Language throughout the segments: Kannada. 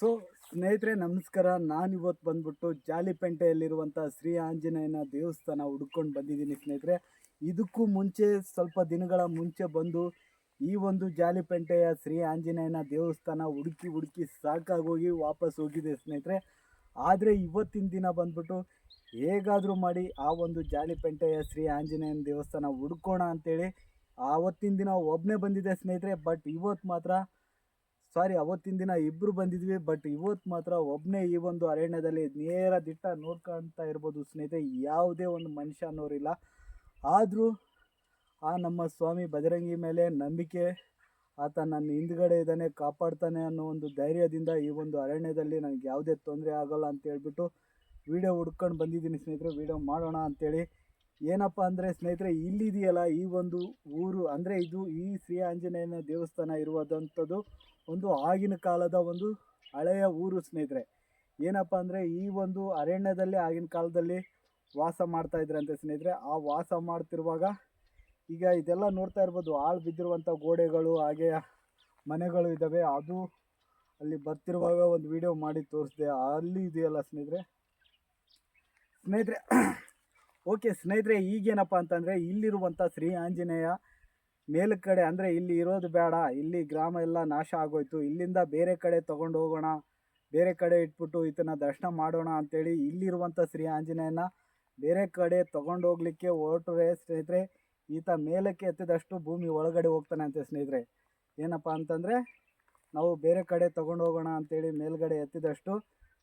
ಸೊ ಸ್ನೇಹಿತರೆ, ನಮಸ್ಕಾರ. ನಾನು ಇವತ್ತು ಬಂದ್ಬಿಟ್ಟು ಜಾಲಿಪೇಟೆಯಲ್ಲಿರುವಂಥ ಶ್ರೀ ಆಂಜನೇಯನ ದೇವಸ್ಥಾನ ಹುಡ್ಕೊಂಡು ಬಂದಿದ್ದೀನಿ ಸ್ನೇಹಿತರೆ. ಇದಕ್ಕೂ ಮುಂಚೆ, ಸ್ವಲ್ಪ ದಿನಗಳ ಮುಂಚೆ ಬಂದು ಈ ಒಂದು ಜಾಲಿಪೇಟೆಯ ಶ್ರೀ ಆಂಜನೇಯನ ದೇವಸ್ಥಾನ ಹುಡುಕಿ ಹುಡುಕಿ ಸಾಕಾಗೋಗಿ ವಾಪಸ್ ಹೋಗಿದೆ ಸ್ನೇಹಿತರೆ. ಆದರೆ ಇವತ್ತಿನ ದಿನ ಬಂದ್ಬಿಟ್ಟು ಹೇಗಾದರೂ ಮಾಡಿ ಆ ಒಂದು ಜಾಲಿಪೇಟೆಯ ಶ್ರೀ ಆಂಜನೇಯನ ದೇವಸ್ಥಾನ ಹುಡ್ಕೋಣ ಅಂತೇಳಿ, ಆವತ್ತಿನ ದಿನ ಒಬ್ಬನೇ ಬಂದಿದೆ ಸ್ನೇಹಿತರೆ. ಬಟ್ ಇವತ್ತು ಮಾತ್ರ ಸಾರಿ, ಅವತ್ತಿನ ದಿನ ಇಬ್ಬರು ಬಂದಿದ್ವಿ ಬಟ್ ಇವತ್ತು ಮಾತ್ರ ಒಬ್ಬನೇ ಈ ಒಂದು ಅರಣ್ಯದಲ್ಲಿ ನೇರ ದಿಟ್ಟ ನೋಡ್ಕೊಳ್ತಾ ಇರ್ಬೋದು ಸ್ನೇಹಿತರೆ. ಯಾವುದೇ ಒಂದು ಮನುಷ್ಯ ಅನ್ನೋರಿಲ್ಲ. ಆದರೂ ಆ ನಮ್ಮ ಸ್ವಾಮಿ ಬಜರಂಗಿ ಮೇಲೆ ನಂಬಿಕೆ ಆತ ನನ್ನ ಹಿಂದ್ಗಡೆ ಇದ್ದಾನೆ, ಕಾಪಾಡ್ತಾನೆ ಅನ್ನೋ ಒಂದು ಧೈರ್ಯದಿಂದ ಈ ಒಂದು ಅರಣ್ಯದಲ್ಲಿ ನನಗೆ ಯಾವುದೇ ತೊಂದರೆ ಆಗೋಲ್ಲ ಅಂತ ಹೇಳ್ಬಿಟ್ಟು ವೀಡಿಯೋ ಹುಡ್ಕೊಂಡು ಬಂದಿದ್ದೀನಿ ಸ್ನೇಹಿತರೆ. ವೀಡಿಯೋ ಮಾಡೋಣ ಅಂತೇಳಿ ಏನಪ್ಪ ಅಂದರೆ ಸ್ನೇಹಿತರೆ, ಇಲ್ಲಿದೆಯಲ್ಲ ಈ ಒಂದು ಊರು, ಅಂದರೆ ಇದು ಈ ಶ್ರೀ ಆಂಜನೇಯನ ದೇವಸ್ಥಾನ ಇರುವಂಥದ್ದು ಒಂದು ಆಗಿನ ಕಾಲದ ಒಂದು ಹಳೆಯ ಊರು ಸ್ನೇಹಿತರೆ. ಏನಪ್ಪ ಅಂದರೆ ಈ ಒಂದು ಅರಣ್ಯದಲ್ಲಿ ಆಗಿನ ಕಾಲದಲ್ಲಿ ವಾಸ ಮಾಡ್ತಾ ಇದ್ರಂತೆ ಸ್ನೇಹಿತರೆ. ಆ ವಾಸ ಮಾಡ್ತಿರುವಾಗ ಈಗ ಇದೆಲ್ಲ ನೋಡ್ತಾ ಇರ್ಬೋದು ಆಳು ಬಿದ್ದಿರುವಂಥ ಗೋಡೆಗಳು, ಹಾಗೆ ಮನೆಗಳು ಇದ್ದಾವೆ ಅದು ಅಲ್ಲಿ ಬರ್ತಿರುವಾಗ ಒಂದು ವಿಡಿಯೋ ಮಾಡಿ ತೋರಿಸಿದೆ. ಅಲ್ಲಿ ಇದೆಯಲ್ಲ ಸ್ನೇಹಿತರೆ? ಸ್ನೇಹಿತರೆ ಓಕೆ ಸ್ನೇಹಿತರೆ, ಈಗೇನಪ್ಪ ಅಂತಂದರೆ ಇಲ್ಲಿರುವಂಥ ಶ್ರೀ ಆಂಜನೇಯ ಮೇಲುಗಡೆ ಅಂದರೆ ಇಲ್ಲಿ ಇರೋದು ಬೇಡ. ಇಲ್ಲಿ ಗ್ರಾಮ ಎಲ್ಲ ನಾಶ ಆಗೋಯ್ತು. ಇಲ್ಲಿಂದ ಬೇರೆ ಕಡೆ ತೊಗೊಂಡು ಹೋಗೋಣ ಬೇರೆ ಕಡೆ ಇಟ್ಬಿಟ್ಟು ಈತನ ದರ್ಶನ ಮಾಡೋಣ ಅಂಥೇಳಿ ಇಲ್ಲಿರುವಂಥ ಶ್ರೀ ಆಂಜನೇಯನ ಬೇರೆ ಕಡೆ ತೊಗೊಂಡು ಹೋಗ್ಲಿಕ್ಕೆ ಹೊರಟ್ರೆ ಸ್ನೇಹಿತರೆ, ಈತ ಮೇಲಕ್ಕೆ ಎತ್ತಿದಷ್ಟು ಭೂಮಿ ಒಳಗಡೆ ಹೋಗ್ತಾನೆ ಅಂತೆ ಸ್ನೇಹಿತರೆ. ಏನಪ್ಪ ಅಂತಂದರೆ, ನಾವು ಬೇರೆ ಕಡೆ ತೊಗೊಂಡು ಹೋಗೋಣ ಅಂಥೇಳಿ ಮೇಲ್ಗಡೆ ಎತ್ತಿದಷ್ಟು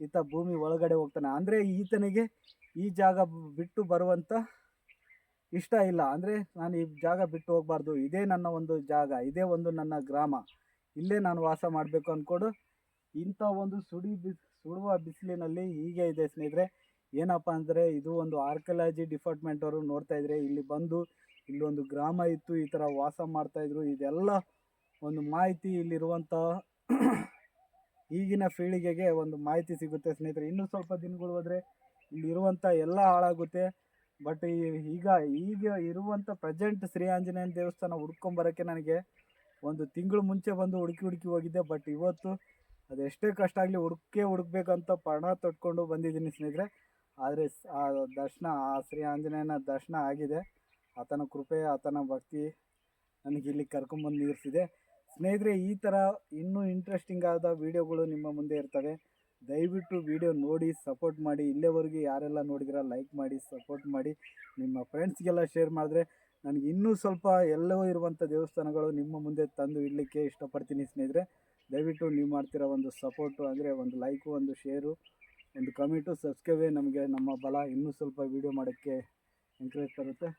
ಈತ ಭೂಮಿ ಒಳಗಡೆ ಹೋಗ್ತಾನೆ. ಅಂದರೆ ಈತನಿಗೆ ಈ ಜಾಗ ಬಿಟ್ಟು ಬರುವಂಥ ಇಷ್ಟ ಇಲ್ಲ. ಅಂದರೆ ನಾನು ಈ ಜಾಗ ಬಿಟ್ಟು ಹೋಗಬಾರ್ದು. ಇದೇ ನನ್ನ ಒಂದು ಜಾಗ, ಇದೇ ಒಂದು ನನ್ನ ಗ್ರಾಮ. ಇಲ್ಲೇ ನಾನು ವಾಸ ಮಾಡಬೇಕು ಅಂದ್ಕೊಂಡು ಇಂಥ ಒಂದು ಸುಡಿ ಬಿಸ್ ಸುಡುವ ಬಿಸಿಲಿನಲ್ಲಿ ಹೀಗೆ ಇದೆ ಸ್ನೇಹಿತರೆ. ಏನಪ್ಪ ಅಂದರೆ ಇದು ಒಂದು ಆರ್ಕಿಯಾಲಜಿ ಡಿಪಾರ್ಟ್ಮೆಂಟ್ ಅವರು ನೋಡ್ತಾ ಇದ್ರೆ ಇಲ್ಲಿ ಬಂದು ಇಲ್ಲೊಂದು ಗ್ರಾಮ ಇತ್ತು, ಈ ಥರ ವಾಸ ಮಾಡ್ತಾಯಿದ್ರು ಇದೆಲ್ಲ ಒಂದು ಮಾಹಿತಿ ಇಲ್ಲಿರುವಂಥ ಈಗಿನ ಪೀಳಿಗೆಗೆ ಒಂದು ಮಾಹಿತಿ ಸಿಗುತ್ತೆ ಸ್ನೇಹಿತರೆ. ಇನ್ನೂ ಸ್ವಲ್ಪ ದಿನಗಳು ಹೋದರೆ ಇಲ್ಲಿರುವಂಥ ಎಲ್ಲ ಹಾಳಾಗುತ್ತೆ. ಬಟ್ ಈಗ ಈಗ ಇರುವಂಥ ಪ್ರೆಸೆಂಟ್ ಶ್ರೀ ಆಂಜನೇಯನ ದೇವಸ್ಥಾನ ಹುಡ್ಕೊಂಬರೋಕ್ಕೆ ನನಗೆ ಒಂದು ತಿಂಗಳು ಮುಂಚೆ ಬಂದು ಹುಡುಕಿ ಹುಡುಕಿ ಹೋಗಿದ್ದೆ. ಬಟ್ ಇವತ್ತು ಅದೆಷ್ಟೇ ಕಷ್ಟ ಆಗಲಿ ಹುಡುಕೇ ಹುಡುಕ್ಬೇಕಂತ ಪಣ ತೊಟ್ಕೊಂಡು ಬಂದಿದ್ದೀನಿ ಸ್ನೇಹಿತರೆ. ಆದರೆ ಆ ದರ್ಶನ, ಆ ಶ್ರೀ ಆಂಜನೇಯನ ದರ್ಶನ ಆಗಿದೆ. ಆತನ ಕೃಪೆ, ಆತನ ಭಕ್ತಿ ನನಗೆ ಇಲ್ಲಿ ಕರ್ಕೊಂಬಂದು ನಿಲ್ಲಿಸಿದೆ. ಸ್ನೇಹಿತರೆ, ಈ ಥರ ಇನ್ನೂ ಇಂಟ್ರೆಸ್ಟಿಂಗ್ ಆದ ವೀಡಿಯೋಗಳು ನಿಮ್ಮ ಮುಂದೆ ಇರ್ತವೆ. ದಯವಿಟ್ಟು ವಿಡಿಯೋ ನೋಡಿ ಸಪೋರ್ಟ್ ಮಾಡಿ. ಇಲ್ಲೇವರೆಗೆ ಯಾರೆಲ್ಲ ನೋಡಿದಿರ ಲೈಕ್ ಮಾಡಿ ಸಪೋರ್ಟ್ ಮಾಡಿ. ನಿಮ್ಮ ಫ್ರೆಂಡ್ಸ್ಗೆಲ್ಲ ಶೇರ್ ಮಾಡಿದ್ರೆ ನನಗೆ ಇನ್ನೂ ಸ್ವಲ್ಪ ಎಲ್ಲವೂ ಇರುವಂಥ ದೇವಸ್ಥಾನಗಳು ನಿಮ್ಮ ಮುಂದೆ ತಂದು ಇಡಲಿಕ್ಕೆ ಇಷ್ಟಪಡ್ತೀನಿ ಸ್ನೇಹಿತರೆ. ದಯವಿಟ್ಟು ನೀವು ಮಾಡ್ತಿರೋ ಒಂದು ಸಪೋರ್ಟು ಅಂದರೆ ಒಂದು ಲೈಕು ಒಂದು ಶೇರು ಒಂದು ಕಮೆಂಟು ಸಬ್ಸ್ಕ್ರೈಬೇ ನಮಗೆ, ನಮ್ಮ ಬಲ ಇನ್ನೂ ಸ್ವಲ್ಪ ವೀಡಿಯೋ ಮಾಡೋಕ್ಕೆ ಎಂಕರೇಜ್ ತರುತ್ತೆ.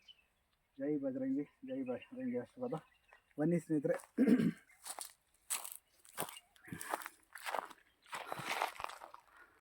ಜೈ ಬಜರಂಗಿ ಜೈ ಬಜರಂಗಿ ಆಶೀರ್ವಾದ. ಬನ್ನಿ ಸ್ನೇಹಿತರೆ.